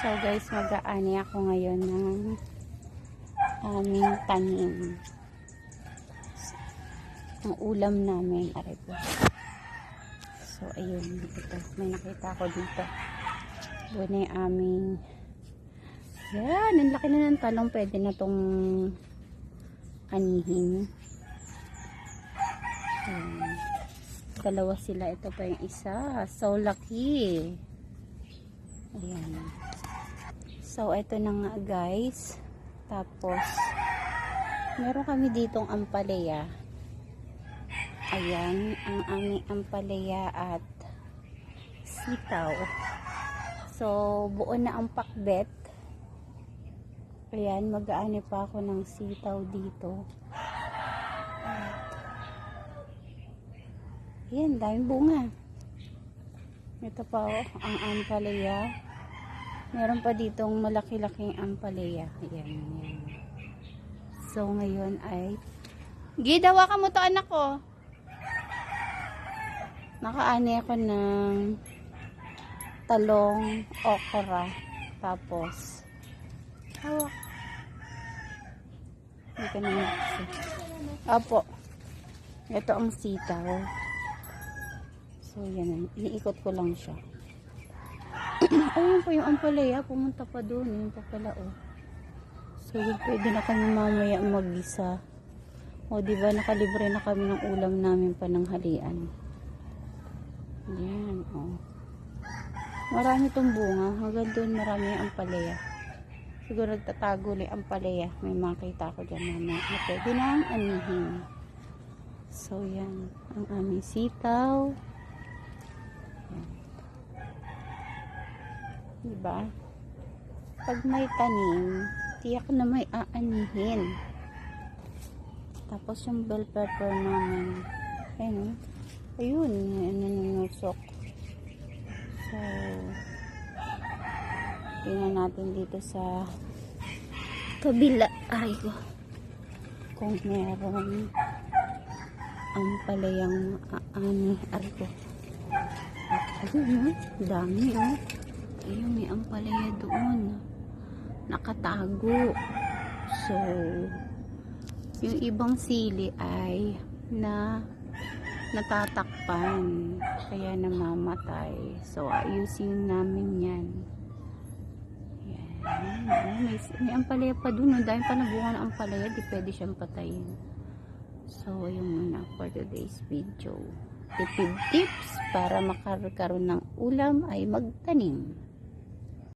So guys, mag-aani ako ngayon ng aming tanim. Ang ulam namin, aray po. So ayun, ito. May nakita ko dito. Doon ay aming yan, ang laki na ng talong. Pwede na tong anihin. Ayan. Dalawa sila. Ito pa yung isa. So lucky. Ayan. So, ito na nga guys. Tapos, meron kami ditong ampalaya. Ayan, ang aming ampalaya at sitaw. So, buo na ang pakbet. Ayan, mag-aani pa ako ng sitaw dito. Ayan, daming bunga. Ito pa oh, ang ampalaya. Meron pa ditong malaki-laking ampalaya. Ayan, ayan. So, ngayon ay... Gidawa ka mo to anak ko. Nakaani ako ng talong, okra, tapos hawak. Hindi ka naman kasi. Apo. Ito ang sitaw. So, yan. Iniikot ko lang siya. Ayun pa yung ampalaya. Pumunta pa doon. Yun pa pala, oh. So, yun, pwede na kami mamaya mag-isa. O, di ba nakalibre na kami ng ulam namin pananghalian. Yan, oh. Marami tong bunga. Hanggang doon marami yung ampalaya. Siguro nagtatago na yung ampalaya. May makita ko dyan mamaya. Na pwede na ang anihin. So, yan. Ang aming sitaw. Diba? Pag may tanim, tiyak na may aanihin. Tapos yung bell pepper namin, ayun, ayun, nanunusok. So, tingnan natin dito sa kabila. Ay, ko. Kung meron ang palayang aani. Ay, ko. Ayun, dami, oh. Ayun, may ampalaya doon. Nakatago. So, yung ibang sili ay na natatakpan. Kaya namamatay. So, ayusin namin yan. Yan. May, may ampalaya pa no? Dahil pa nabunga ng ampalaya, di pwede siyang patayin. So, ayun muna for today's video. Tipid tips para makakaroon ng ulam ay magtanim.